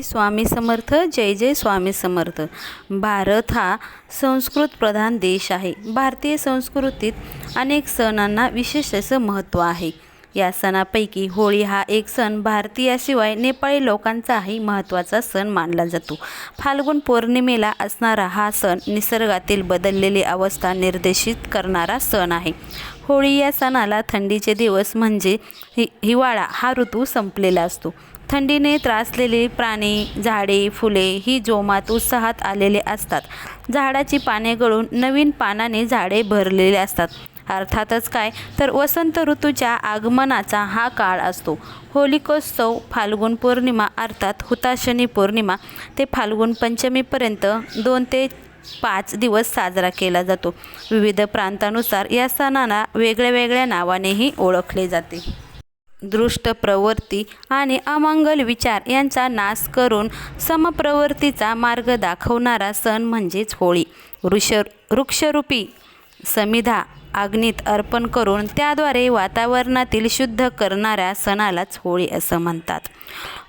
स्वामी समर्थ जय जय स्वामी समर्थ. भारत हा संस्कृत प्रधान देश आहे. भारतीय संस्कृतीत अनेक सणांना विशेष असं महत्त्व आहे. या सणापैकी होळी हा एक सण भारतीयाशिवाय नेपाळी लोकांचाही महत्त्वाचा सण मानला जातो. फाल्गुन पौर्णिमेला असणारा हा सण निसर्गातील बदललेली अवस्था निर्देशित करणारा सण आहे. होळी या सणाला थंडीचे दिवस म्हणजे हि हिवाळा हा ऋतू संपलेला असतो. थंडीने त्रासलेली प्राणी झाडे फुले ही जोमात उत्साहात आलेले असतात. झाडाची पाने गळून नवीन पानाने झाडे भरलेले असतात. अर्थातच काय? तर वसंत ऋतूच्या आगमनाचा हा काळ असतो. होलिकोत्सव फाल्गुन पौर्णिमा अर्थात हुताशनी पौर्णिमा ते फाल्गुन पंचमीपर्यंत दोन ते पाच दिवस साजरा केला जातो. विविध प्रांतानुसार या सणाला वेगळ्या वेगळ्या नावानेही ओळखले जाते. दृष्ट प्रवृत्ती आणि अमंगल विचार यांचा नाश करून समप्रवृत्तीचा मार्ग दाखवणारा सण म्हणजेच होळी. वृक्ष वृक्षरूपी समिधा अग्नीत अर्पण करून त्याद्वारे वातावरणातील शुद्ध करणाऱ्या सणालाच होळी असं म्हणतात.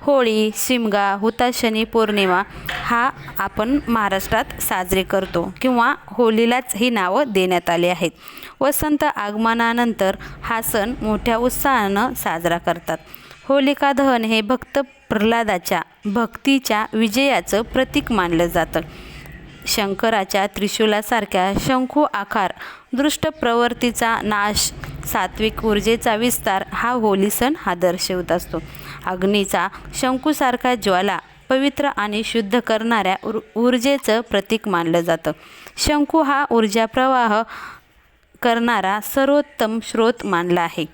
होळी शिमगा हुताशनी पौर्णिमा हा आपण महाराष्ट्रात साजरे करतो किंवा होळीलाच ही नावं देण्यात आली आहेत. वसंत आगमनानंतर हा सण मोठ्या उत्साहानं साजरा करतात. होलिका दहन हे भक्त प्रल्हादाच्या भक्तीच्या विजयाचं प्रतीक मानलं जातं. शंकराच्या त्रिशूलासारख्या शंखू आकार दृष्ट प्रवृत्तीचा नाश सात्विक ऊर्जेचा विस्तार हा होली सण हा दर्शवत असतो. अग्नीचा शंकूसारखा ज्वाला पवित्र आणि शुद्ध करणाऱ्या उर ऊर्जेचं प्रतीक मानलं जातं. शंकू हा ऊर्जा प्रवाह करणारा सर्वोत्तम स्रोत मानला आहे.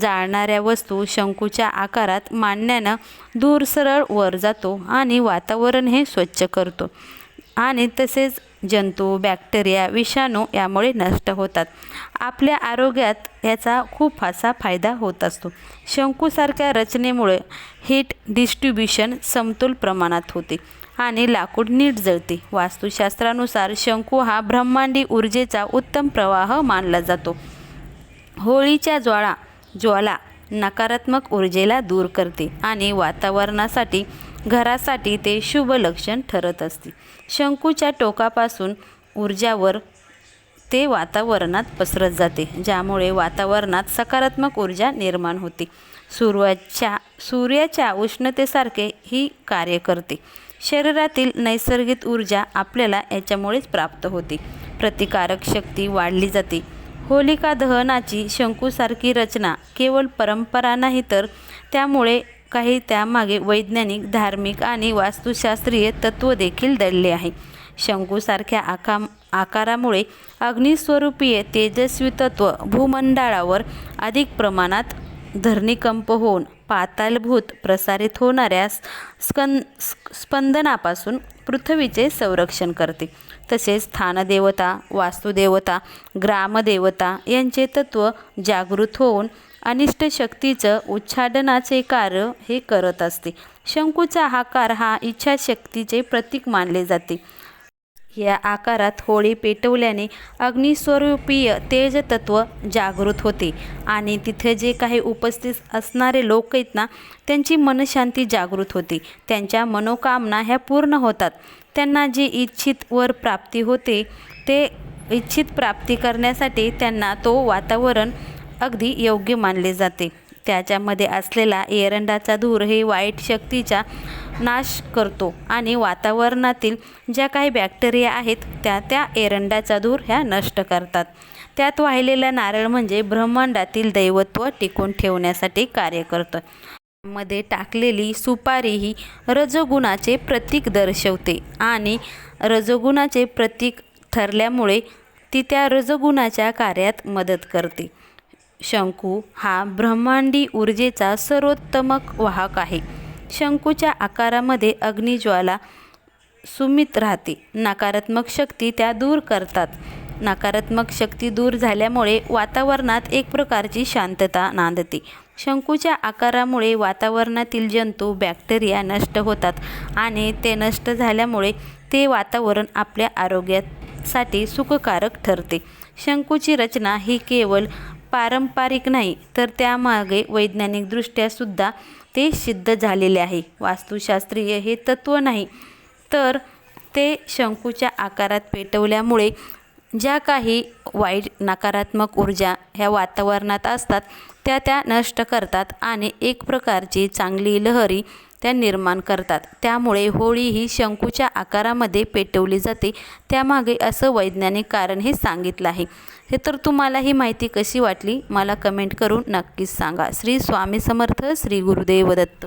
जाळणाऱ्या वस्तू शंकूच्या आकारात मांडण्यानं दूर सरळ वर जातो आणि वातावरण हे स्वच्छ करतो. आणि तसेच जंतू बॅक्टेरिया विषाणू यामुळे नष्ट होतात. आपल्या आरोग्यात याचा खूप असा फायदा होत असतो. शंकूसारख्या रचनेमुळे हीट डिस्ट्रीब्युशन समतोल प्रमाणात होते आणि लाकूड नीट जळते. वास्तुशास्त्रानुसार शंकू हा ब्रह्मांडी ऊर्जेचा उत्तम प्रवाह मानला जातो. होळीच्या ज्वाळा ज्वाला नकारात्मक ऊर्जेला दूर करते आणि वातावरणासाठी घरासाठी ते शुभ लक्षण ठरत असते. शंकूच्या टोकापासून ऊर्जावर ते वातावरणात पसरत जाते ज्यामुळे वातावरणात सकारात्मक ऊर्जा निर्माण होते. सूर्याच्या सूर्याच्या उष्णतेसारखे ही कार्य करते. शरीरातील नैसर्गिक ऊर्जा आपल्याला याच्यामुळेच प्राप्त होते. प्रतिकारक शक्ती वाढली जाते. होलिका दहनाची शंकूसारखी रचना केवळ परंपरा नाही तर त्यामुळे काही त्यामागे वैज्ञानिक धार्मिक आणि वास्तुशास्त्रीय तत्त्व देखील दडले आहे. शंकूसारख्या आका आकारामुळे अग्निस्वरूपीय तेजस्वी तत्त्व भूमंडळावर अधिक प्रमाणात धरणीकंप होऊन पातालभूत प्रसारित होणाऱ्या स्कं स्पंदनापासून पृथ्वीचे संरक्षण करते. तसेच स्थानदेवता वास्तुदेवता ग्रामदेवता यांचे तत्त्व जागृत होऊन अनिष्ट शक्तीचं उच्छाडनाचे कार्य हे करत असते. शंकूचा आकार हा इच्छाशक्तीचे प्रतीक मानले जाते. या आकारात होळी पेटवल्याने अग्निस्वरूपीय तेजतत्व जागृत होते आणि तिथे जे काही उपस्थित असणारे लोक आहेत ना त्यांची मनशांती जागृत होते. त्यांच्या मनोकामना ह्या पूर्ण होतात. त्यांना जी इच्छित वर प्राप्ती होते ते इच्छित प्राप्ती करण्यासाठी त्यांना तो वातावरण अगदी योग्य मानले जाते. त्याच्यामध्ये असलेला एरंडाचा धूर हे वाईट शक्तीचा नाश करतो आणि वातावरणातील ज्या काही बॅक्टेरिया आहेत त्या त्या एरंडाचा धूर ह्या नष्ट करतात. त्यात वाहिलेला नारळ म्हणजे ब्रह्मांडातील दैवत्व टिकून ठेवण्यासाठी कार्य करतं. मध्ये टाकलेली सुपारी ही रजोगुणाचे प्रतीक दर्शवते आणि रजोगुणाचे प्रतीक ठरल्यामुळे ती त्या रजोगुणाच्या कार्यात मदत करते. शंकू हा ब्रह्मांडी ऊर्जेचा सर्वोत्तमक वाहक आहे. शंकूच्या आकारामध्ये अग्निज्वाला सुमित राहते. नकारात्मक शक्ती त्या दूर करतात. नकारात्मक शक्ती दूर झाल्यामुळे वातावरणात एक प्रकारची शांतता नांदते. शंकूच्या आकारामुळे वातावरणातील जंतू बॅक्टेरिया नष्ट होतात आणि ते नष्ट झाल्यामुळे ते वातावरण आपल्या आरोग्यासाठी सुखकारक ठरते. शंकूची रचना ही केवळ पारंपरिक नाही तर त्यामागे वैज्ञानिकदृष्ट्या सुद्धा ते सिद्ध झालेले आहे. वास्तुशास्त्रीय हे तत्त्व नाही तर ते शंकूच्या आकारात पेटवल्यामुळे ज्या काही वाईट नकारात्मक ऊर्जा ह्या वातावरणात असतात त्या त्या नष्ट करतात आणि एक प्रकारची चांगली लहरी त्या निर्माण करतात. त्यामुळे होळी ही शंकूच्या आकारामध्ये पेटवली जाते. त्यामागे असं वैज्ञानिक कारण हे सांगितलं आहे. हे तर तुम्हाला ही माहिती कशी वाटली? मला कमेंट करून नक्कीच सांगा. श्री स्वामी समर्थ श्री गुरुदेव दत्त.